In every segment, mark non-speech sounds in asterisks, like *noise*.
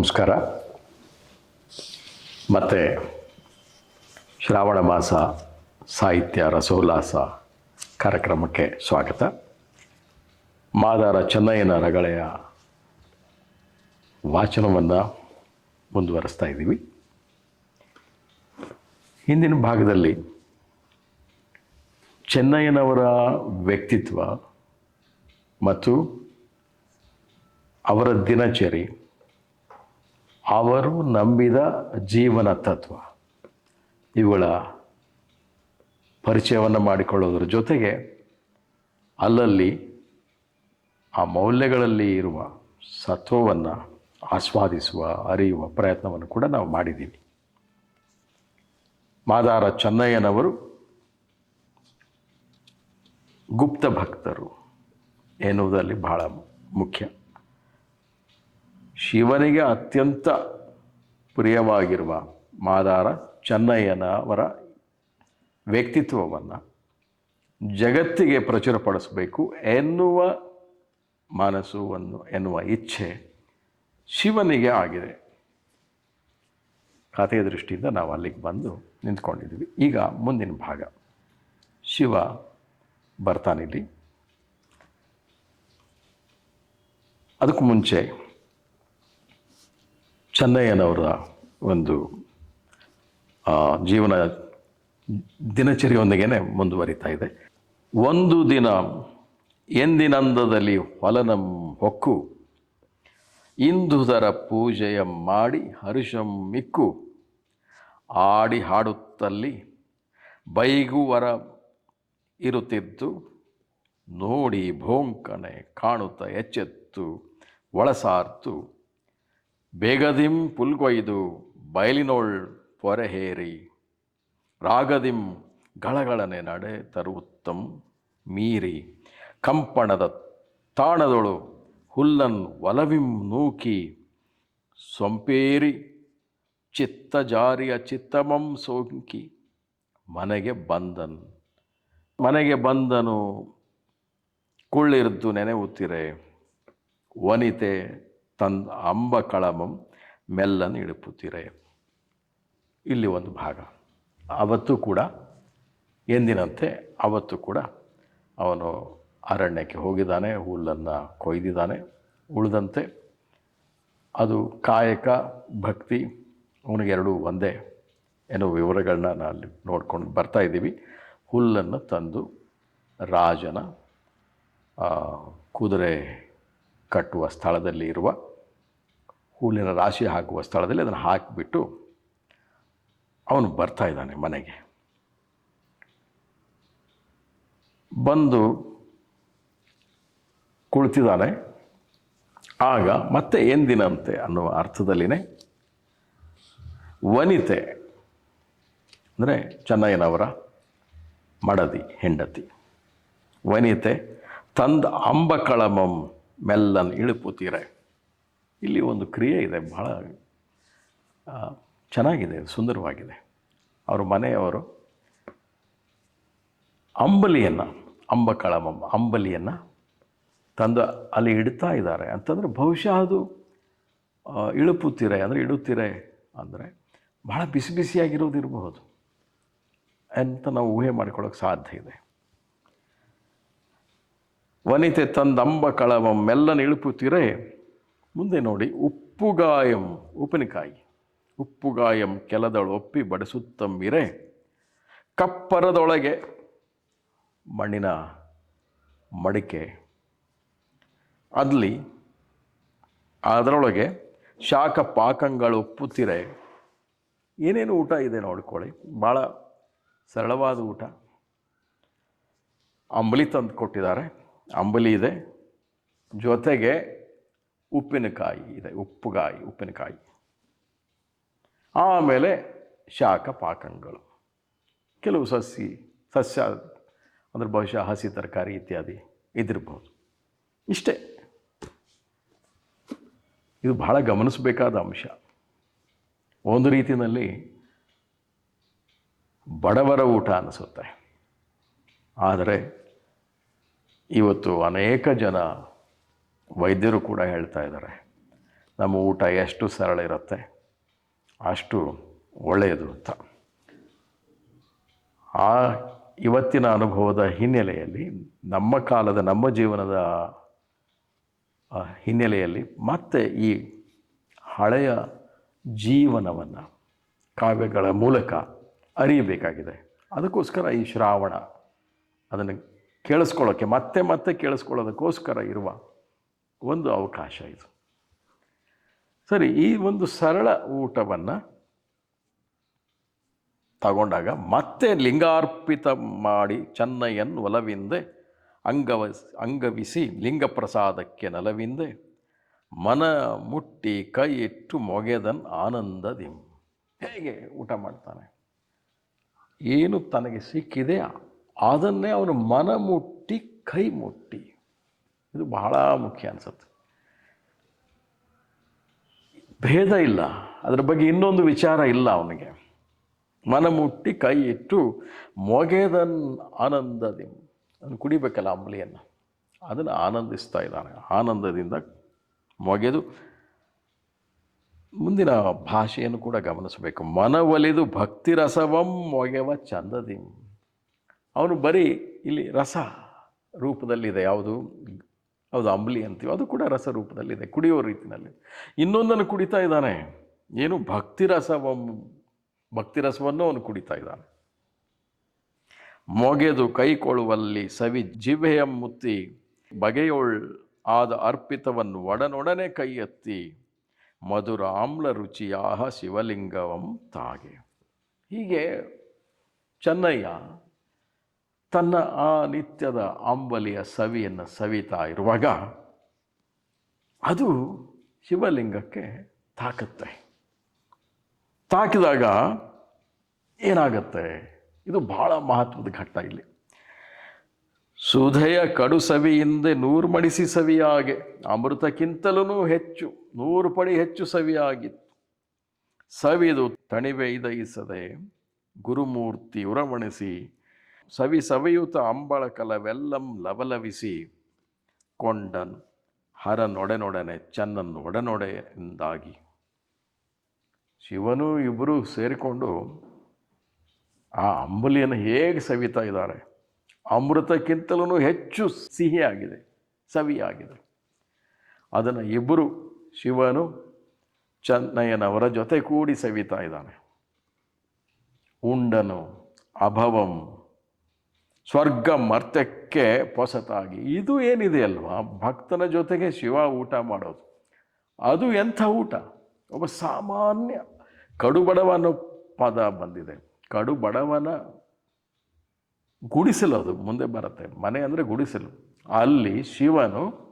ನಮಸ್ಕಾರ. ಮತ್ತು ಶ್ರಾವಣ ಮಾಸ, ಸಾಹಿತ್ಯ, ರಸೋಲ್ಲಾಸ ಕಾರ್ಯಕ್ರಮಕ್ಕೆ ಸ್ವಾಗತ. ಮಾದಾರ ಚೆನ್ನಯ್ಯನ ರಗಳೆಯ ವಾಚನವನ್ನು ಮುಂದುವರಿಸ್ತಾ ಇದ್ದೀವಿ. ಹಿಂದಿನ ಭಾಗದಲ್ಲಿ ಚೆನ್ನಯ್ಯನವರ ವ್ಯಕ್ತಿತ್ವ ಮತ್ತು ಅವರ ದಿನಚರಿ ಅವರು ನಂಬಿದ ಜೀವನ ತತ್ವ. ಇವುಗಳ ಪರಿಚಯವನ್ನು ಮಾಡಿಕೊಳ್ಳೋದ್ರ ಜೊತೆಗೆ ಅಲ್ಲಲ್ಲಿ ಆ ಮೌಲ್ಯಗಳಲ್ಲಿ ಇರುವ ಸತ್ವವನ್ನು ಆಸ್ವಾದಿಸುವ, ಅರಿಯುವ ಪ್ರಯತ್ನವನ್ನು ಕೂಡ ನಾವು ಮಾಡಿದ್ದೀವಿ. ಮಾದಾರ ಚೆನ್ನಯ್ಯನವರು ಗುಪ್ತ ಭಕ್ತರು ಎನ್ನುವುದರಲ್ಲಿ ಬಹಳ ಮುಖ್ಯ. ಶಿವನಿಗೆ ಅತ್ಯಂತ ಪ್ರಿಯವಾಗಿರುವ ಮಾದಾರ ಚೆನ್ನಯ್ಯನವರ ವ್ಯಕ್ತಿತ್ವವನ್ನು ಜಗತ್ತಿಗೆ ಪ್ರಚುರಪಡಿಸಬೇಕು ಎನ್ನುವ ಮನಸ್ಸು ಒಂದು ಎನ್ನುವ ಇಚ್ಛೆ ಶಿವನಿಗೆ ಆಗಿದೆ. ಕಥೆಯ ದೃಷ್ಟಿಯಿಂದ ನಾವು ಅಲ್ಲಿಗೆ ಬಂದು ನಿಂತ್ಕೊಂಡಿದ್ದೀವಿ. ಈಗ ಮುಂದಿನ ಭಾಗ. ಶಿವ ಬರ್ತಾನಿಲ್ಲಿ ಅದಕ್ಕೂ ಮುಂಚೆ ಚೆನ್ನಯ್ಯನವರ ಒಂದು ಜೀವನ ದಿನಚರಿಯೊಂದಿಗೆ ಮುಂದುವರಿತಾ ಇದೆ. ಒಂದು ದಿನ ಎಂದಿನಂದದಲ್ಲಿ ಹೊಲನಂ ಹೊಕ್ಕು, ಇಂದುದರ ಪೂಜೆಯ ಮಾಡಿ ಹರುಷಂ ಮಿಕ್ಕು, ಆಡಿ ಹಾಡುತ್ತಲ್ಲಿ ಬೈಗುವರ ಇರುತ್ತಿದ್ದು, ನೋಡಿ ಭೋಂಕನೆ ಕಾಣುತ್ತ ಎಚ್ಚೆತ್ತು, ಒಳಸಾರ್ತು ಬೇಗದಿಂ ಪುಲ್ಗೊಯ್ದು ಬಯಲಿನೋಳ್ ಪೊರೆಹೇರಿ, ರಾಗದಿಂ ಗಳಗಳನೆ ನಡೆ ತರುವುತ್ತಂ ಮೀರಿ, ಕಂಪಣದ ತಾಣದೊಳು ಹುಲ್ಲನ್ ಒಲವಿಂ ನೂಕಿ, ಸೊಂಪೇರಿ ಚಿತ್ತ ಜಾರಿಯ ಚಿತ್ತಮಂ ಸೋಂಕಿ, ಮನೆಗೆ ಬಂದನ್. ಮನೆಗೆ ಬಂದನು ಕುಳ್ಳಿರ್ದು ನೆನೆವುತ್ತಿರೆ, ವನಿತೆ ತಂದ ಅಂಬ ಕಳಮಂ ಮೆಲ್ಲನ್ನು ಇಳುಪುತ್ತಿರೆ ಇಲ್ಲಿ ಒಂದು ಭಾಗ. ಅವತ್ತು ಕೂಡ, ಎಂದಿನಂತೆ ಅವತ್ತು ಕೂಡ ಅವನು ಅರಣ್ಯಕ್ಕೆ ಹೋಗಿದ್ದಾನೆ, ಹುಲ್ಲನ್ನು ಕೊಯ್ದಿದ್ದಾನೆ, ಉಳಿದಂತೆ ಅದು ಕಾಯಕ ಭಕ್ತಿ ಅವನಿಗೆ ಎರಡೂ ಒಂದೇ ಏನೋ ವಿವರಗಳನ್ನ ನಾನು ನೋಡ್ಕೊಂಡು ಬರ್ತಾ ಇದ್ದೀವಿ. ಹುಲ್ಲನ್ನು ತಂದು ರಾಜನ ಕುದುರೆ ಕಟ್ಟುವ ಸ್ಥಳದಲ್ಲಿ ಇರುವ ಹುಲ್ಲಿನ ರಾಶಿ ಹಾಕುವ ಸ್ಥಳದಲ್ಲಿ ಅದನ್ನು ಹಾಕಿಬಿಟ್ಟು ಅವನು ಬರ್ತಾ ಇದ್ದಾನೆ ಮನೆಗೆ. ಬಂದು ಕುಳಿತಿದ್ದಾನೆ. ಆಗ ಮತ್ತೆ ಎಂದಿನಂತೆ ಅನ್ನುವ ಅರ್ಥದಲ್ಲಿನೇ ವನಿತೆ, ಅಂದರೆ ಚೆನ್ನಯ್ಯನವರ ಮಡದಿ, ಹೆಂಡತಿ. ವನಿತೆ, ತಂದ ಅಂಬಕಳಮಂ ಮೆಲ್ಲನ್ ಇಳುಪುತ್ತೀರೆ ಇಲ್ಲಿ ಒಂದು ಕ್ರಿಯೆ ಇದೆ, ಬಹಳ ಚೆನ್ನಾಗಿದೆ, ಸುಂದರವಾಗಿದೆ. ಅವರ ಮನೆಯವರು ಅಂಬಲಿಯನ್ನು ಅಂಬಕಳಮಂ ಅಂಬಲಿಯನ್ನು ತಂದು ಅಲ್ಲಿ ಇಡ್ತಾ ಇದ್ದಾರೆ. ಅಂತಂದರೆ ಬಹುಶಃ ಅದು ಇಳುಪುತ್ತೀರೆ ಅಂದರೆ ಇಡುತ್ತೀರೆ ಅಂದರೆ ಬಹಳ ಬಿಸಿ ಬಿಸಿಯಾಗಿರೋದಿರಬಹುದು ಅಂತ ನಾವು ಊಹೆ ಮಾಡಿಕೊಳ್ಳೋಕೆ ಸಾಧ್ಯ ಇದೆ. ವನಿತೆ ತಂದಂಬ ಕಳವ ಮೆಲ್ಲನ ಇಳುಪುತ್ತಿರೆ ಮುಂದೆ ನೋಡಿ, ಉಪ್ಪುಗಾಯಂ, ಉಪ್ಪಿನಕಾಯಿ. ಉಪ್ಪುಗಾಯಂ ಕೆಲದಳು ಒಪ್ಪಿ ಬಡಿಸುತ್ತಂಬಿರೆ ಕಪ್ಪರದೊಳಗೆ ಮಣ್ಣಿನ ಮಡಿಕೆ. ಅಲ್ಲಿ, ಅದರೊಳಗೆ ಶಾಖ ಪಾಕಂಗಳು ಉಪ್ಪುತ್ತಿರೆ ಏನೇನು ಊಟ ಇದೆ ನೋಡ್ಕೊಳ್ಳಿ. ಭಾಳ ಸರಳವಾದ ಊಟ. ಅಂಬಲಿ ತಂದು ಕೊಟ್ಟಿದ್ದಾರೆ. ಅಂಬಲಿ ಇದೆ. ಜೊತೆಗೆ ಉಪ್ಪಿನಕಾಯಿ, ಇದೆ, ಉಪ್ಪುಗಾಯಿ, ಉಪ್ಪಿನಕಾಯಿ. ಆಮೇಲೆ ಶಾಖ ಪಾಕಂಗಳು. ಕೆಲವು ಸಸಿ, ಸಸ್ಯ, ಅಂದರೆ ಬಹುಶಃ ಹಸಿ ತರಕಾರಿ ಇತ್ಯಾದಿ ಇದಿರ್ಬೋದು ಇಷ್ಟೇ. ಇದು ಬಹಳ ಗಮನಿಸಬೇಕಾದ ಅಂಶ. ಒಂದು ರೀತಿಯಲ್ಲಿ ಬಡವರ ಊಟ ಅನಿಸುತ್ತೆ. ಆದರೆ ಇವತ್ತು ಅನೇಕ ಜನ ವೈದ್ಯರು ಕೂಡ ಹೇಳ್ತಾ ಇದ್ದಾರೆ, ನಮ್ಮ ಊಟ ಎಷ್ಟು ಸರಳ ಇರುತ್ತೆ, ಅಷ್ಟು ಒಳ್ಳೆಯದು ಅಂತ. ಆ ಇವತ್ತಿನ ಅನುಭವದ ಹಿನ್ನೆಲೆಯಲ್ಲಿ, ನಮ್ಮ ಕಾಲದ, ನಮ್ಮ ಜೀವನದ ಹಿನ್ನೆಲೆಯಲ್ಲಿ ಮತ್ತೆ ಈ ಹಳೆಯ ಜೀವನವನ್ನು, ಕಾವ್ಯಗಳ ಮೂಲಕ ಅರಿಯಬೇಕಾಗಿದೆ. ಅದಕ್ಕೋಸ್ಕರ ಈ ಶ್ರಾವಣ ಅದನ್ನು ಕೇಳಿಸ್ಕೊಳ್ಳೋಕ್ಕೆ ಮತ್ತೆ ಮತ್ತೆ ಕೇಳಿಸ್ಕೊಳ್ಳೋದಕ್ಕೋಸ್ಕರ ಇರುವ ಒಂದು ಅವಕಾಶ ಇದು. ಸರಿ, ಈ ಒಂದು ಸರಳ ಊಟವನ್ನು ತಗೊಂಡಾಗ ಮತ್ತೆ ಲಿಂಗಾರ್ಪಿತ ಮಾಡಿ ಚೆನ್ನಯ್ಯನ್ ಒಲವಿಂದೆ, ಅಂಗವ, ಅಂಗವಿಸಿ ಲಿಂಗಪ್ರಸಾದಕ್ಕೆ ನಲವಿಂದೆ, ಮನ ಮುಟ್ಟಿ ಕೈ ಇಟ್ಟು ಮೊಗೆದನ್ ಆನಂದದಿಂ. ಹೇಗೆ ಊಟ ಮಾಡ್ತಾನೆ? ಏನು ತನಗೆ ಸಿಕ್ಕಿದೆ, ಅದನ್ನೇ ಅವನು ಮನ ಮುಟ್ಟಿ ಕೈ ಮುಟ್ಟಿ. ಇದು ಬಹಳ ಮುಖ್ಯ ಅನಿಸುತ್ತೆ. ಭೇದ ಇಲ್ಲ. ಅದರ ಬಗ್ಗೆ ಇನ್ನೊಂದು ವಿಚಾರ ಇಲ್ಲ ಅವನಿಗೆ. ಮನ ಮುಟ್ಟಿ ಕೈ ಇಟ್ಟು ಮೊಗೆದನ್ ಆನಂದದಿ. ಅವನು ಕುಡಿಬೇಕಲ್ಲ ಅಂಬಲಿಯನ್ನು ಅದನ್ನು ಆನಂದಿಸ್ತಾ ಇದ್ದಾನೆ. ಆನಂದದಿಂದ ಮೊಗೆದು ಮುಂದಿನ ಭಾಷೆಯನ್ನು ಕೂಡ ಗಮನಿಸಬೇಕು. ಮನವೊಲಿದು ಭಕ್ತಿ ರಸವಂ ಮೊಗೆವ ಚಂದದಿಂ. ಅವನು ಬರೀ ಇಲ್ಲಿ ರಸ ರೂಪದಲ್ಲಿದೆ. ಯಾವುದು? ಹೌದು, ಅಂಬಲಿ ಅಂತೀವಿ. ಅದು ಕೂಡ ರಸ ರೂಪದಲ್ಲಿದೆ ಕುಡಿಯೋ ರೀತಿಯಲ್ಲಿ ಇನ್ನೊಂದನ್ನು ಕುಡಿತಾ ಇದ್ದಾನೆ. ಏನು ಭಕ್ತಿ ಭಕ್ತಿರಸವನ್ನು ಭಕ್ತಿ ರಸವನ್ನು ಅವನು ಕುಡಿತಾ ಇದ್ದಾನೆ. ಮೊಗೆದು ಕೈಕೊಳ್ಳುವಲ್ಲಿ ಸವಿ ಜಿಭೆಯ ಮುತ್ತಿ, ಬಗೆಯೊಳ್ ಆದ ಅರ್ಪಿತವನ್ನು ಒಡನೊಡನೆ ಕೈ ಎತ್ತಿ ಮಧುರ ಆಮ್ಲ ರುಚಿಯಾಹ ಶಿವಲಿಂಗವಂ ತಾಗೆ. ಹೀಗೆ ಚೆನ್ನಯ್ಯ ತನ್ನ ಆ ನಿತ್ಯದ ಅಂಬಲಿಯ ಸವಿಯನ್ನು ಸವಿತಾ ಇರುವಾಗ ಅದು ಶಿವಲಿಂಗಕ್ಕೆ ತಾಕತ್ತೆ. ತಾಕಿದಾಗ ಏನಾಗತ್ತೆ? ಇದು ಬಹಳ ಮಹತ್ವದ ಘಟ್ಟ ಇಲ್ಲಿ. ಸುಧೆಯ ಕಡು ಸವಿಯಿಂದೆ ನೂರು ಮಡಿಸಿ ಸವಿಯಾಗೆ, ಅಮೃತಕ್ಕಿಂತಲೂ ಹೆಚ್ಚು ನೂರು ಪಡಿ ಹೆಚ್ಚು ಸವಿಯಾಗಿತ್ತು. ಸವಿದು ತಣಿವೆ ಇದಯಿಸದೆ ಗುರುಮೂರ್ತಿ ಉರಮಣಿಸಿ ಸವಿ ಸವಿಯುತ ಅಂಬಳಕಲವೆಲ್ಲಂ ಲವಲವಿಸಿ ಕೊಂಡನ್ ಹರನೊಡೆನೊಡನೆ ಚನ್ನನ್ ಒಡನೊಡೆಯಿಂದಾಗಿ. ಶಿವನು ಇಬ್ಬರು ಸೇರಿಕೊಂಡು ಆ ಅಂಬಲಿಯನ್ನು ಹೇಗೆ ಸವಿತಾ ಇದ್ದಾರೆ? ಅಮೃತಕ್ಕಿಂತಲೂ ಹೆಚ್ಚು ಸಿಹಿಯಾಗಿದೆ, ಸವಿಯಾಗಿದೆ. ಅದನ್ನು ಇಬ್ಬರು ಶಿವನು, ಚೆನ್ನಯ್ಯನವರ ಜೊತೆ ಕೂಡಿ ಸವಿತಾ ಇದ್ದಾನೆ. ಉಂಡನು, ಅಭವಂ ಸ್ವರ್ಗ ಮರ್ತ್ಯಕ್ಕೆ ಪೊಸತಾಗಿ. ಇದು ಏನಿದೆ ಅಲ್ವಾ? ಭಕ್ತನ ಜೊತೆಗೆ ಶಿವ ಊಟ ಮಾಡೋದು. ಅದು ಎಂಥ ಊಟ? ಒಬ್ಬ ಸಾಮಾನ್ಯ ಕಡುಬಡವನ ಪದ ಬಂದಿದೆ. ಕಡುಬಡವನ ಗುಡಿಸಲು ಅದು, ಮುಂದೆ ಬರುತ್ತೆ. ಮನೆ ಅಂದರೆ ಗುಡಿಸಲು. ಅಲ್ಲಿ ಶಿವನು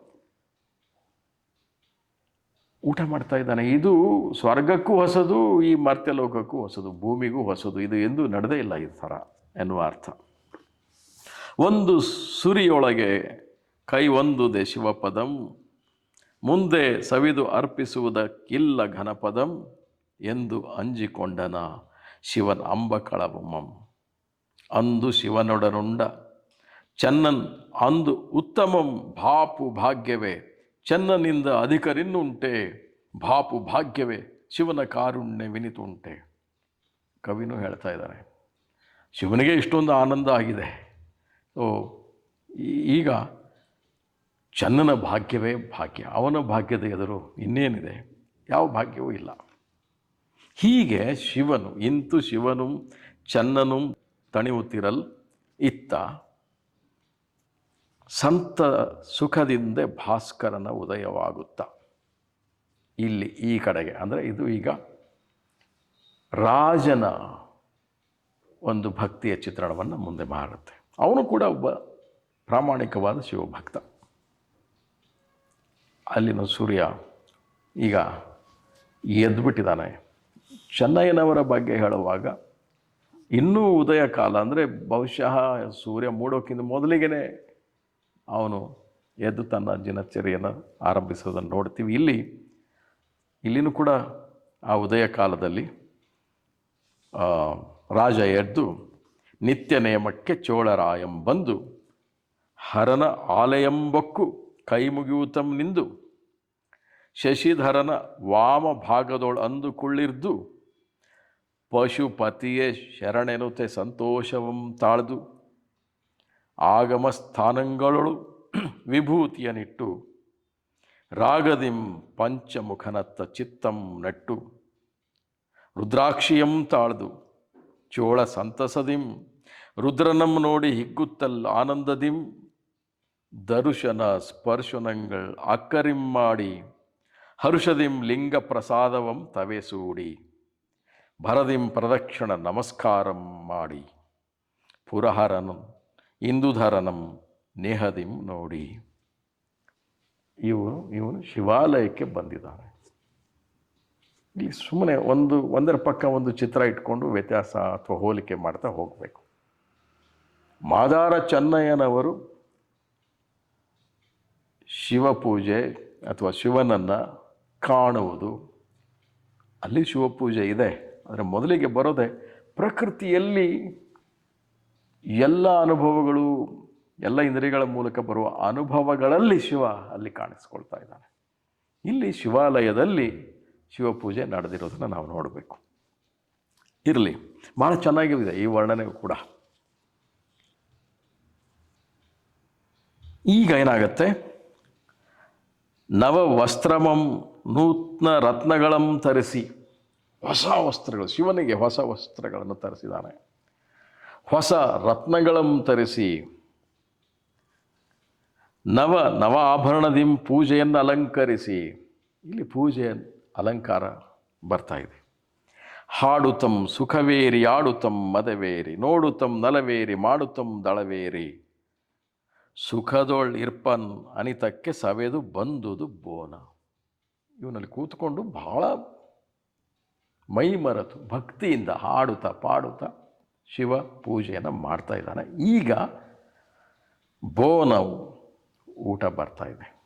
ಊಟ ಮಾಡ್ತಾ ಇದ್ದಾನೆ. ಇದು ಸ್ವರ್ಗಕ್ಕೂ ಹೊಸದು, ಈ ಮರ್ತ್ಯಲೋಕಕ್ಕೂ ಹೊಸದು, ಭೂಮಿಗೂ ಹೊಸದು. ಇದು ಎಂದು ನಡೆದೇ ಇಲ್ಲ ಈ ಥರ ಎನ್ನುವ ಅರ್ಥ. ಒಂದು ಸುರಿಯೊಳಗೆ ಕೈ ಒಂದುದೆ ಶಿವಪದಂ ಮುಂದೆ ಸವಿದು ಅರ್ಪಿಸುವುದಕ್ಕಿಲ್ಲ ಘನಪದಂ ಎಂದು ಅಂಜಿಕೊಂಡನ ಶಿವನ ಅಂಬಕಳಬೊಮ್ಮಂ ಅಂದು ಶಿವನೊಡನುಂಡ, ಚನ್ನನ್ ಅಂದು ಉತ್ತಮಂ ಭಾಪು ಭಾಗ್ಯವೇ, ಚನ್ನನಿಂದ ಅಧಿಕರಿನ್ನುಂಟೆ ಭಾಪು ಭಾಗ್ಯವೇ, ಶಿವನ ಕಾರುಣ್ಯ ವಿನಿತುಂಟೆ. ಕವಿನೂ ಹೇಳ್ತಾ ಇದ್ದಾರೆ ಶಿವನಿಗೆ ಇಷ್ಟೊಂದು ಆನಂದ ಆಗಿದೆ. ಓ ಈಗ ಚನ್ನನ ಭಾಗ್ಯವೇ ಭಾಗ್ಯ, ಅವನ ಭಾಗ್ಯದ ಎದುರು ಇನ್ನೇನಿದೆ, ಯಾವ ಭಾಗ್ಯವೂ ಇಲ್ಲ. ಹೀಗೆ ಶಿವನು, ಇಂತು ಶಿವನು ಚನ್ನನು ತಣಿವುತ್ತಿರಲ್ ಇತ್ತ ಸಂತ ಸುಖದಿಂದ ಭಾಸ್ಕರನ ಉದಯವಾಗುತ್ತ. ಇಲ್ಲಿ ಈ ಕಡೆಗೆ, ಅಂದರೆ ಇದು ಈಗ ರಾಜನ ಒಂದು ಭಕ್ತಿಯ ಚಿತ್ರಣವನ್ನು ಮುಂದೆ ಮಾರುತ್ತೆ. ಅವನು ಕೂಡ ಒಬ್ಬ ಪ್ರಾಮಾಣಿಕವಾದ ಶಿವಭಕ್ತ. ಅಲ್ಲಿನ ಸೂರ್ಯ ಈಗ ಎದ್ದುಬಿಟ್ಟಿದ್ದಾನೆ ಚೆನ್ನಯ್ಯನವರ ಬಗ್ಗೆ ಹೇಳುವಾಗ ಇನ್ನೂ ಉದಯ ಕಾಲ ಅಂದರೆ ಬಹುಶಃ ಸೂರ್ಯ ಮೂಡೋಕ್ಕಿಂತ ಮೊದಲಿಗೆ ಅವನು ಎದ್ದು ತನ್ನ ದಿನಚರಿಯನ್ನು ಆರಂಭಿಸೋದನ್ನು ನೋಡ್ತೀವಿ. ಇಲ್ಲಿ, ಇಲ್ಲಿನೂ ಕೂಡ ಆ ಉದಯ ಕಾಲದಲ್ಲಿ ರಾಜ ಎದ್ದು ನಿತ್ಯ ನೇಮಕ್ಕೆ ಚೋಳರಾಯಂ ಬಂದು ಹರನ ಆಲಯಂಬಕ್ಕು ಕೈ ಮುಗಿಯೂತಂ ನಿಂದು. ಶಶಿಧರನ ವಾಮ ಭಾಗದೊಳು ಅಂದುಕೊಳ್ಳಿರ್ದು ಪಶುಪತಿಯೇ ಶರಣೆನುತೆ ಸಂತೋಷವಂ ತಾಳ್ದು. ಆಗಮ ಸ್ಥಾನಗಳೊಳು *clears throat* ವಿಭೂತಿಯನಿಟ್ಟು. ರಾಗದಿಂ ಪಂಚಮುಖನತ್ತ ಚಿತ್ತಂ ನಟ್ಟು. ರುದ್ರಾಕ್ಷಿಯಂ ತಾಳ್ದು. ಚೋಳ ಸಂತಸದಿಂ ರುದ್ರನಂ ನೋಡಿ ಹಿಗ್ಗುತ್ತಲ್ ಆನಂದದಿಂ, ದರುಶನ ಸ್ಪರ್ಶನಗಳ್ ಅಕ್ಕರಿಂ ಮಾಡಿ, ಹರುಷದಿಂ ಲಿಂಗ ಪ್ರಸಾದವಂ ತವೆ ಸೂಡಿ, ಭರದಿಂ ಪ್ರದಕ್ಷಿಣ ನಮಸ್ಕಾರಂ ಮಾಡಿ, ಪುರಹರನಂ, ಇಂದುಧರನಂ ನೇಹದಿಂ ನೋಡಿ. ಇವರು ಇವನು ಶಿವಾಲಯಕ್ಕೆ ಬಂದಿದ್ದಾನೆ. ಇಲ್ಲಿ ಸುಮ್ಮನೆ ಒಂದು, ಒಂದರ ಪಕ್ಕ ಒಂದು ಚಿತ್ರ ಇಟ್ಕೊಂಡು ವ್ಯತ್ಯಾಸ ಅಥವಾ ಹೋಲಿಕೆ ಮಾಡ್ತಾ ಹೋಗಬೇಕು. ಮಾದಾರ ಚೆನ್ನಯ್ಯನವರು ಶಿವಪೂಜೆ ಅಥವಾ ಶಿವನನ್ನು ಕಾಣುವುದು. ಅಲ್ಲಿ ಶಿವಪೂಜೆ ಇದೆ, ಆದರೆ ಮೊದಲಿಗೆ ಬರೋದೆ ಪ್ರಕೃತಿಯಲ್ಲಿ ಎಲ್ಲ ಅನುಭವಗಳು, ಎಲ್ಲ ಇಂದ್ರಿಯಗಳ ಮೂಲಕ ಬರುವ ಅನುಭವಗಳಲ್ಲಿ ಶಿವ ಅಲ್ಲಿ ಕಾಣಿಸ್ಕೊಳ್ತಾ ಇದ್ದಾನೆ. ಇಲ್ಲಿ ಶಿವಾಲಯದಲ್ಲಿ ಶಿವಪೂಜೆ ನಡೆದಿರೋದನ್ನು ನಾವು ನೋಡಬೇಕು. ಇರಲಿ, ಭಾಳ ಚೆನ್ನಾಗಿದೆ ಈ ವರ್ಣನೆ ಕೂಡ. ಈಗ ಏನಾಗತ್ತೆ? ನವ ವಸ್ತ್ರಮಂ ನೂತನ ರತ್ನಗಳಂ ತರಿಸಿ. ಹೊಸ ವಸ್ತ್ರಗಳು, ಶಿವನಿಗೆ ಹೊಸ ವಸ್ತ್ರಗಳನ್ನು ತರಿಸಿದ್ದಾನೆ. ಹೊಸ ರತ್ನಗಳಂ ತರಿಸಿ. ನವ ನವ ಆಭರಣದಿಂ ಪೂಜೆಯನ್ನು ಅಲಂಕರಿಸಿ. ಇಲ್ಲಿ ಪೂಜೆಯ ಅಲಂಕಾರ ಬರ್ತಾ ಇದೆ. ಹಾಡುತಂ ಸುಖವೇರಿ, ಆಡುತಂ ಮದವೇರಿ, ನೋಡುತಂ ನಲವೇರಿ ಮಾಡುತ್ತಂ ದಳವೇರಿ. ಸುಖದೊಳ್ ಇರ್ಪನ್ ಅನಿತಕ್ಕೆ ಸವೆದು ಬಂದುದು ಬೋನ. ಇವನಲ್ಲಿ ಕೂತ್ಕೊಂಡು ಬಹಳ ಮೈ ಮರೆತು ಭಕ್ತಿಯಿಂದ ಹಾಡುತ್ತಾ ಪಾಡುತ್ತಾ ಶಿವ ಪೂಜೆಯನ್ನು ಮಾಡ್ತಾ ಇದ್ದಾನೆ. ಈಗ ಬೋನವು ಊಟ ಬರ್ತಾ ಇದೆ.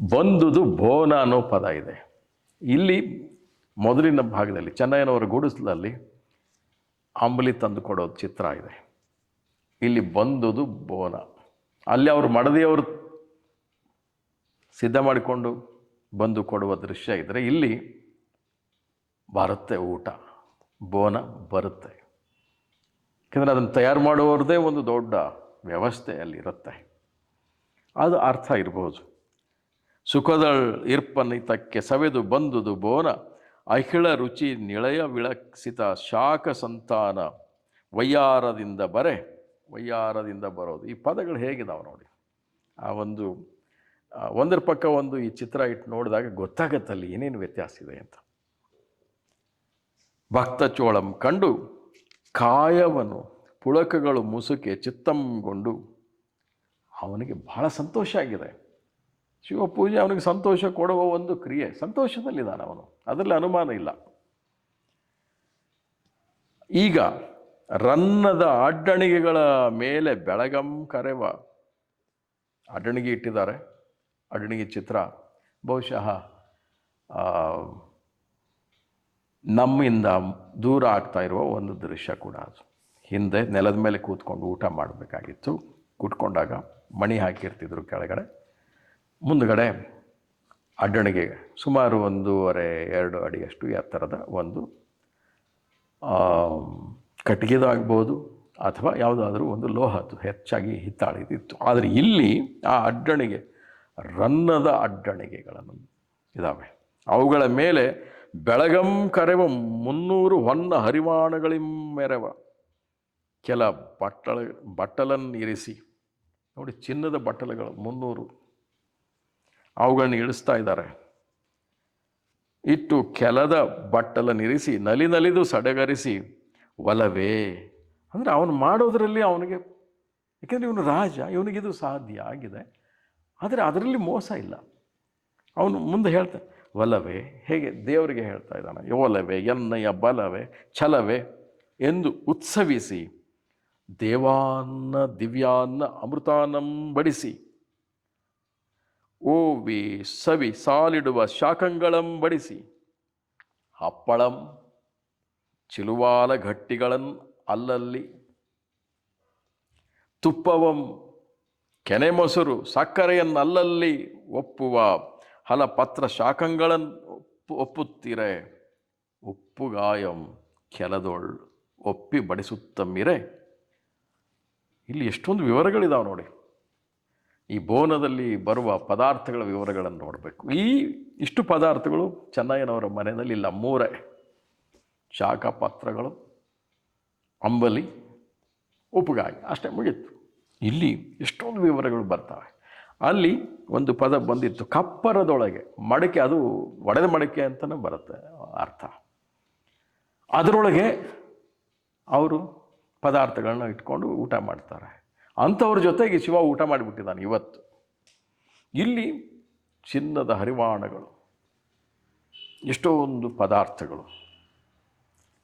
ಬಂದುದು ಬೋನ ಅನ್ನೋ ಪದ ಇದೆ. ಇಲ್ಲಿ ಮೊದಲಿನ ಭಾಗದಲ್ಲಿ ಚೆನ್ನಯ್ಯನವರ ಗುಡಿಸಲಲ್ಲಿ ಅಂಬಲಿ ತಂದು ಕೊಡೋದು ಚಿತ್ರ ಇದೆ. ಇಲ್ಲಿ ಬಂದುದು ಬೋನ ಅಲ್ಲಿ ಅವರು ಮಡದಿಯವರು ಸಿದ್ಧ ಮಾಡಿಕೊಂಡು ಬಂದು ಕೊಡುವ ದೃಶ್ಯ ಇದ್ದರೆ ಇಲ್ಲಿ ಬರುತ್ತೆ ಊಟ. ಬೋನ ಬರುತ್ತೆ. ಯಾಕಂದರೆ ಅದನ್ನು ತಯಾರು ಮಾಡುವವ್ರದ್ದೇ ಒಂದು ದೊಡ್ಡ ವ್ಯವಸ್ಥೆ ಅಲ್ಲಿರುತ್ತೆ. ಅದು ಅರ್ಥ ಇರ್ಬೋದು. ಸುಖದಳ್ ಇರ್ಪನಿತಕ್ಕೆ ಸವೆದು ಬಂದುದು ಬೋನ. ಅಹಿಳ ರುಚಿ ನಿಳಯ ವಿಳಸಿತ ಶಾಖ ಸಂತಾನ ವಯ್ಯಾರದಿಂದ ಬರೆ. ವಯ್ಯಾರದಿಂದ ಬರೋದು. ಈ ಪದಗಳು ಹೇಗಿದಾವೆ ನೋಡಿ. ಆ ಒಂದು ಒಂದರ ಪಕ್ಕ ಒಂದು ಈ ಚಿತ್ರ ಇಟ್ಟು ನೋಡಿದಾಗ ಗೊತ್ತಾಗತ್ತೆ ಅಲ್ಲಿ ಏನೇನು ವ್ಯತ್ಯಾಸ ಇದೆ ಅಂತ. ಭಕ್ತ ಚೋಳಂ ಕಂಡು ಕಾಯವನು ಪುಳಕಗಳು ಮುಸುಕೆ ಚಿತ್ತಂಗೊಂಡು ಅವನಿಗೆ ಬಹಳ ಸಂತೋಷ ಆಗಿದೆ. ಶಿವಪೂಜೆ ಅವನಿಗೆ ಸಂತೋಷ ಕೊಡುವ ಒಂದು ಕ್ರಿಯೆ. ಸಂತೋಷದಲ್ಲಿದ್ದಾನೆ ಅವನು. ಅದರಲ್ಲಿ ಅನುಮಾನ ಇಲ್ಲ. ಈಗ ರನ್ನದ ಅಡ್ಡಣಿಗೆಗಳ ಮೇಲೆ ಬೆಳಗಂ ಕರೆವ. ಅಡ್ಡಣಿಗೆ ಇಟ್ಟಿದ್ದಾರೆ. ಅಡ್ಡಣಿಗೆ ಚಿತ್ರ. ಬಹುಶಃ ನಮ್ಮಿಂದ ದೂರ ಆಗ್ತಾ ಇರುವ ಒಂದು ದೃಶ್ಯ ಕೂಡ ಅದು. ಹಿಂದೆ ನೆಲದ ಮೇಲೆ ಕೂತ್ಕೊಂಡು ಊಟ ಮಾಡಬೇಕಾಗಿತ್ತು. ಕೂತ್ಕೊಂಡಾಗ ಮಣಿ ಹಾಕಿರ್ತಿದ್ರು ಕೆಳಗಡೆ. ಮುಂದುಗಡೆ ಅಡ್ಡಣಿಗೆ ಸುಮಾರು ಒಂದೂವರೆ, ಎರಡು ಅಡಿಯಷ್ಟು ಎತ್ತರದ ಒಂದು ಕಟ್ಟಿಗೆದಾಗ್ಬೋದು ಅಥವಾ ಯಾವುದಾದ್ರೂ ಒಂದು ಲೋಹದ್ದು ಹೆಚ್ಚಾಗಿ ಹಿತ್ತಾಳಿದಿತ್ತು. ಆದರೆ ಇಲ್ಲಿ ಆ ಅಡ್ಡಣಿಗೆ, ರನ್ನದ ಅಡ್ಡಣಿಗೆಗಳನ್ನು ಇದ್ದಾವೆ ಅವುಗಳ ಮೇಲೆ ಬೆಳಗಂ ಕರೆವ ಮುನ್ನೂರು ಹೊನ್ನ ಹರಿವಾಣಗಳಿಂ ಮೆರವ ಕೆಲ ಬಟ್ಟಲ ಬಟ್ಟಲನ್ನು ಇರಿಸಿ ನೋಡಿ ಚಿನ್ನದ ಬಟ್ಟಲುಗಳು ಮುನ್ನೂರು. ಅವುಗಳನ್ನ ಇಳಿಸ್ತಾ ಇದ್ದಾರೆ. ಇಟ್ಟು ಕೆಲದ ಬಟ್ಟಲನ್ನಿರಿಸಿ ನಲಿ ನಲಿದು ಸಡಗರಿಸಿ, ಒಲವೇ? ಅಂದರೆ ಅವನು ಮಾಡೋದರಲ್ಲಿ ಅವನಿಗೆ ಯಾಕೆಂದರೆ ಇವನು ರಾಜ ಇವನಿಗಿದು ಸಾಧ್ಯ ಆಗಿದೆ. ಆದರೆ ಅದರಲ್ಲಿ ಮೋಸ ಇಲ್ಲ. ಅವನು ಮುಂದೆ ಹೇಳ್ತಾನೆ ಒಲವೇ? ಹೇಗೆ? ದೇವರಿಗೆ ಹೇಳ್ತಾ ಇದ್ದಾನೆ, ಒಲವೇ, ಎನ್ನಯ, ಬಲವೇ, ಛಲವೇ ಎಂದು ಉತ್ಸವಿಸಿ, ದೇವಾನ್ನ ದಿವ್ಯಾನ್ನ ಅಮೃತಾನಂ ಬಡಿಸಿ ಓವಿ ಸವಿ ಸಾಲಿಡುವ ಶಾಖಂಗಳಂ ಬಡಿಸಿ, ಹಪ್ಪಳಂ ಚಿಲುವಾಲ ಘಟ್ಟಿಗಳನ್ ಅಲ್ಲಲ್ಲಿ. ತುಪ್ಪವಂ ಕೆನೆ ಮೊಸರು ಸಕ್ಕರೆಯನ್ನ ಅಲ್ಲಲ್ಲಿ ಒಪ್ಪುವ ಹಲ ಪತ್ರ ಶಾಖಂಗಳನ್ ಒಪ್ಪು, ಒಪ್ಪುತ್ತೀರೆ ಉಪ್ಪುಗಾಯಂ ಕೆಲದೊಳ್ ಒಪ್ಪಿ ಬಡಿಸುತ್ತಮ್ಮಿರೆ ಇಲ್ಲಿ ಎಷ್ಟೊಂದು ವಿವರಗಳಿದಾವೆ ನೋಡಿ. ಈ ಬೋನದಲ್ಲಿ ಬರುವ ಪದಾರ್ಥಗಳ ವಿವರಗಳನ್ನು ನೋಡಬೇಕು. ಈ ಇಷ್ಟು ಪದಾರ್ಥಗಳು ಚೆನ್ನಯ್ಯನವರ ಮನೆಯಲ್ಲಿ ಇಲ್ಲ ಮೂರೇ ಶಾಖ ಪಾತ್ರಗಳು ಅಂಬಲಿ ಉಪ್ಪುಗಾಯಿ ಅಷ್ಟೇ ಮುಗೀತು. ಇಲ್ಲಿ ಎಷ್ಟೊಂದು ವಿವರಗಳು ಬರ್ತವೆ. ಅಲ್ಲಿ ಒಂದು ಪದ ಬಂದಿತ್ತು, ಕಪ್ಪರದೊಳಗೆ. ಮಡಕೆ, ಅದು ಒಡೆದ ಮಡಕೆ ಅಂತಲೇ ಬರುತ್ತೆ, ಅರ್ಥ. ಅದರೊಳಗೆ ಅವರು ಪದಾರ್ಥಗಳನ್ನ ಇಟ್ಕೊಂಡು ಊಟ ಮಾಡ್ತಾರೆ. ಅಂಥವ್ರ ಜೊತೆಗೆ ಶಿವ ಊಟ ಮಾಡಿಬಿಟ್ಟಿದ್ದಾನೆ ಇವತ್ತು. ಇಲ್ಲಿ ಚಿನ್ನದ ಹರಿವಾಣಗಳು ಎಷ್ಟೊಂದು ಪದಾರ್ಥಗಳು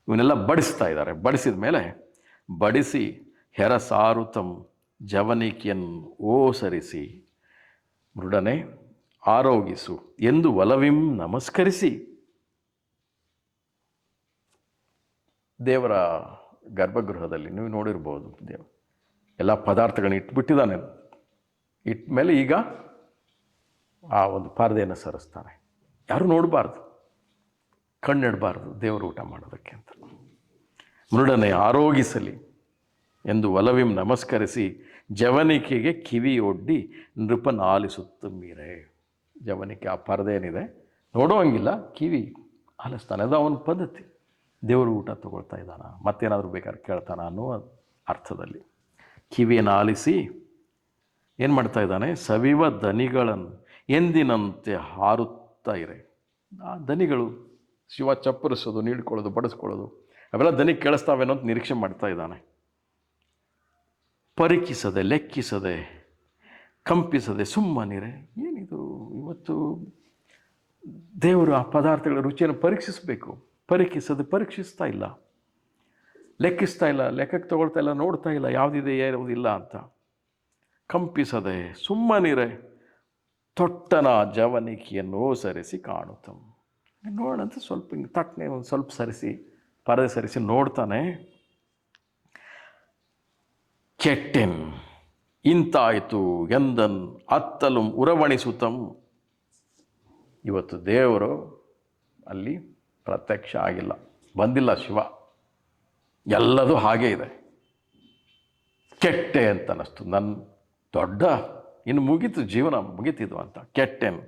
ಇವನ್ನೆಲ್ಲ ಬಡಿಸ್ತಾ ಇದ್ದಾರೆ. ಬಡಿಸಿದ ಮೇಲೆ ಬಡಿಸಿ ಹೆರಸಾರುತಂ ಜವನಿಕೆಯನ್ನು ಓಸರಿಸಿ, ಮೃಡನೆ ಆರೋಗಿಸು ಎಂದು ಒಲವಿಂ ನಮಸ್ಕರಿಸಿ. ದೇವರ ಗರ್ಭಗೃಹದಲ್ಲಿ ನೀವು ನೋಡಿರ್ಬೋದು ದೇವ. ಎಲ್ಲ ಪದಾರ್ಥಗಳನ್ನ ಇಟ್ಬಿಟ್ಟಿದ್ದಾನೆ ಇಟ್ಟ ಮೇಲೆ ಈಗ ಆ ಒಂದು ಪಾರದೆಯನ್ನು ಸರಿಸ್ತಾನೆ. ಯಾರು ನೋಡಬಾರ್ದು. ಕಣ್ಣಿಡಬಾರ್ದು ದೇವರು ಊಟ ಮಾಡೋದಕ್ಕೆ ಅಂತ. ಮೃಡನೆ ಆರೋಗಿಸಲಿ ಎಂದು ಒಲವಿಂ ನಮಸ್ಕರಿಸಿ ಜವನಿಕೆಗೆ ಕಿವಿ ಒಡ್ಡಿ ನೃಪನ ಆಲಿಸುತ್ತ ಮೀರೆ. ಜವನಿಕೆ ಆ ಪರದೆ ಏನಿದೆ? ನೋಡೋಂಗಿಲ್ಲ ಕಿವಿ ಆಲಿಸ್ತಾನೆ. ಅದು ಅವನ ಪದ್ಧತಿ. ದೇವರು ಊಟ ತಗೊಳ್ತಾ ಇದ್ದಾನ? ಮತ್ತೇನಾದರೂ ಬೇಕಾದ್ರೆ ಕೇಳ್ತಾನ ಅನ್ನೋ ಅರ್ಥದಲ್ಲಿ. ಕಿವಿಯನ್ನು ಆಲಿಸಿ ಏನು ಮಾಡ್ತಾ ಇದ್ದಾನೆ? ಸವಿವ ದನಿಗಳನ್ನು ಎಂದಿನಂತೆ ಹಾರುತ್ತಾ ಇರೆ. ಆ ದನಿಗಳು ಶಿವ ಚಪ್ಪರಿಸೋದು, ನೀಡ್ಕೊಳ್ಳೋದು, ಬಡಿಸ್ಕೊಳ್ಳೋದು, ಅವೆಲ್ಲ ದನಿ ಕೇಳಿಸ್ತಾವೇನೋ ಅಂತ ನಿರೀಕ್ಷೆ ಮಾಡ್ತಾ ಇದ್ದಾನೆ. ಪರಿಕಿಸದೆ, ಲೆಕ್ಕಿಸದೆ, ಕಂಪಿಸದೆ ಸುಮ್ಮನಿರೆ. ಏನಿದು? ಇವತ್ತು ದೇವರು ಆ ಪದಾರ್ಥಗಳ ರುಚಿಯನ್ನು ಪರೀಕ್ಷಿಸಬೇಕು. ಪರೀಕ್ಷಿಸದೆ ಪರೀಕ್ಷಿಸ್ತಾ ಇಲ್ಲ. ಲೆಕ್ಕಿಸ್ತಾ ಇಲ್ಲ, ಲೆಕ್ಕಕ್ಕೆ ತಗೊಳ್ತಾ ಇಲ್ಲ, ನೋಡ್ತಾ ಇಲ್ಲ, ಯಾವುದಿದೆ, ಯಾವುದಿಲ್ಲ ಅಂತ. ಕಂಪಿಸದೆ ಸುಮ್ಮನಿರೆ, ತೊಟ್ಟನ ಜವನಿಕೆಯನ್ನು ಸರಿಸಿ ಕಾಣುತ್ತಂ. ನೋಡೋಣಂತ ಸ್ವಲ್ಪ ಹಿಂಗೆ ತಟ್ಟನೆ ಒಂದು ಸ್ವಲ್ಪ ಸರಿಸಿ, ಪರದೆ ಸರಿಸಿ ನೋಡ್ತಾನೆ. ಕೆಟ್ಟೆನ್, ಇಂತಾಯಿತು ಎಂದನ್ ಅತ್ತಲು ಉರವಣಿಸುತ್ತಂ. ಇವತ್ತು ದೇವರು ಅಲ್ಲಿ ಪ್ರತ್ಯಕ್ಷ ಆಗಿಲ್ಲ, ಬಂದಿಲ್ಲ ಶಿವ. ಎಲ್ಲದೂ ಹಾಗೇ ಇದೆ. ಕೆಟ್ಟೆ ಅಂತ ಅನ್ನಿಸ್ತು. ನನ್ನ ದೊಡ್ಡ, ಇನ್ನು ಮುಗೀತು, ಜೀವನ ಮುಗೀತಿದು ಅಂತ. ಕೆಟ್ಟೆನ್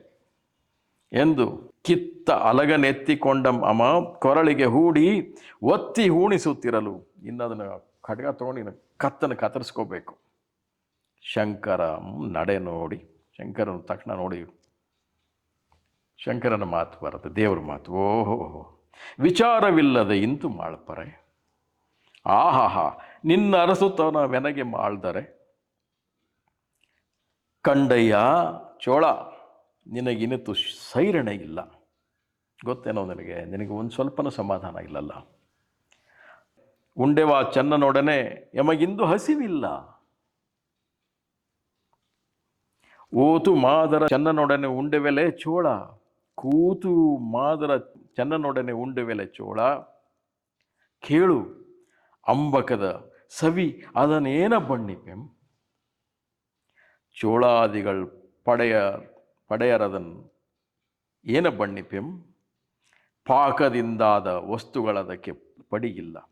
ಎಂದು ಕಿತ್ತ ಅಲಗನೆತ್ತಿಕೊಂಡ ಅಮ ಕೊರಳಿಗೆ ಹೂಡಿ ಒತ್ತಿ ಹೂಣಿಸುತ್ತಿರಲು ಇನ್ನದನ್ನು ಖಡ್ಗ ತೊಗೊಂಡು ಇನ್ನು ಕತ್ತನ್ನು ಕತ್ತರಿಸ್ಕೋಬೇಕು. ಶಂಕರ ನಡೆ ನೋಡಿ. ಶಂಕರನ ತಕ್ಷಣ ನೋಡಿ. ಶಂಕರನ ಮಾತು ಬರುತ್ತೆ. ದೇವ್ರ ಮಾತು. ಓಹೋ, ವಿಚಾರವಿಲ್ಲದೆ ಇಂತು ಮಾಳ್ಪರೆ. ಆಹಾಹಾ, ನಿನ್ನ ಅರಸುತ್ತವನ ವೆನಗೆ ಮಾಳ್ದರೆ. ಕಂಡಯ್ಯ, ಚೋಳ, ನಿನಗಿನಿತು ಸೈರಣೆ ಇಲ್ಲ. ಗೊತ್ತೇನೋ ನಿನಗೆ ನಿನಗೆ ಒಂದು ಸ್ವಲ್ಪನೂ ಸಮಾಧಾನ ಇಲ್ಲಲ್ಲ. ಉಂಡೆವ ಚೆನ್ನನೊಡನೆ ಯಮಗಿಂದು ಹಸಿವಿಲ್ಲ. ಓತು ಮಾದರ ಚನ್ನನೊಡನೆ ಉಂಡೆವೆಲೆ ಚೋಳ. ಕೂತು ಮಾದರ ಚನ್ನನೊಡನೆ ಉಂಡೆವೆಲೆ ಚೋಳ. ಕೇಳು ಅಂಬಕದ ಸವಿ ಅದನ್ನೇನ ಬಣ್ಣಿಪೆಂ? ಚೋಳಾದಿಗಳು ಪಡೆಯ, ಪಡೆಯರದನ್ ಏನ ಬಣ್ಣಿಪೆಂ? ಪಾಕದಿಂದಾದ ವಸ್ತುಗಳದಕ್ಕೆ ಪಡಿಯಿಲ್ಲ.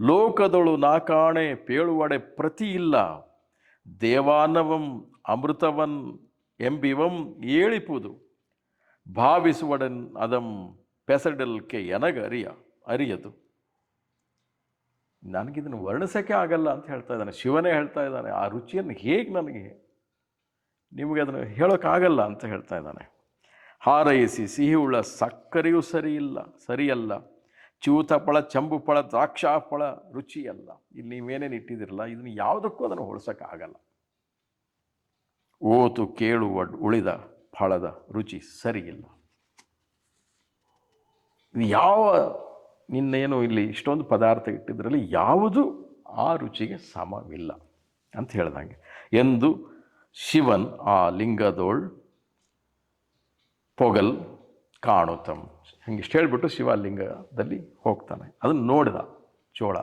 ಲೋಕದೊಳು ನಾಕಾಣೆ ಪೇಳುವಡೆ ಪ್ರತಿ ಇಲ್ಲ ದೇವಾನವಂ ಅಮೃತವನ್ ಎಂಬಿವಂ ಏಳಿಪುದು. ಭಾವಿಸುವಡನ್ ಅದಂ ಪೆಸಡಲ್ಕೆ ಎನಗ ಅರಿಯ ಅರಿಯದು. ನನಗಿದನ್ನು ವರ್ಣಿಸೋಕ್ಕೆ ಆಗಲ್ಲ ಅಂತ ಹೇಳ್ತಾ ಇದ್ದಾನೆ. ಶಿವನೇ ಹೇಳ್ತಾ ಇದ್ದಾನೆ, ಆ ರುಚಿಯನ್ನು ಹೇಗೆ ನನಗೆ ನಿಮಗೆ ಅದನ್ನು ಹೇಳೋಕ್ಕಾಗಲ್ಲ ಅಂತ ಹೇಳ್ತಾ ಇದ್ದಾನೆ. ಹಾರೈಸಿ ಸಿಹಿಯುಳ್ಳ ಸಕ್ಕರೆಯೂ ಸರಿಯಿಲ್ಲ, ಸರಿಯಲ್ಲ. ಚೂತಫಳ ಚಂಬುಫಳ ದ್ರಾಕ್ಷಾಫಳ ರುಚಿಯಲ್ಲ. ಇಲ್ಲಿ ನೀವೇನೇನು ಇಟ್ಟಿದ್ದೀರಲ್ಲ, ಇದನ್ನು ಯಾವುದಕ್ಕೂ ಅದನ್ನು ಹೋಲಿಸೋಕ್ಕಾಗಲ್ಲ ಓತು, ಕೇಳು ಉಳಿದ ಫಳದ ರುಚಿ ಸರಿಯಿಲ್ಲ. ಇದು ಯಾವ ನಿನ್ನೇನು ಇಲ್ಲಿ ಇಷ್ಟೊಂದು ಪದಾರ್ಥ ಇಟ್ಟಿದ್ರಲ್ಲಿ ಯಾವುದು ಆ ರುಚಿಗೆ ಸಮವಿಲ್ಲ ಅಂತ ಹೇಳ್ದಂಗೆ. ಎಂದು ಶಿವನ್ ಆ ಲಿಂಗದೋಳ್ ಪೊಗಲ್ ಕಾಣುತ್ತಮ್ ಹಂಗಿಷ್ಟು ಹೇಳಿಬಿಟ್ಟು ಶಿವಲಿಂಗದಲ್ಲಿ ಹೋಗ್ತಾನೆ. ಅದನ್ನು ನೋಡಿದ ಚೋಳ.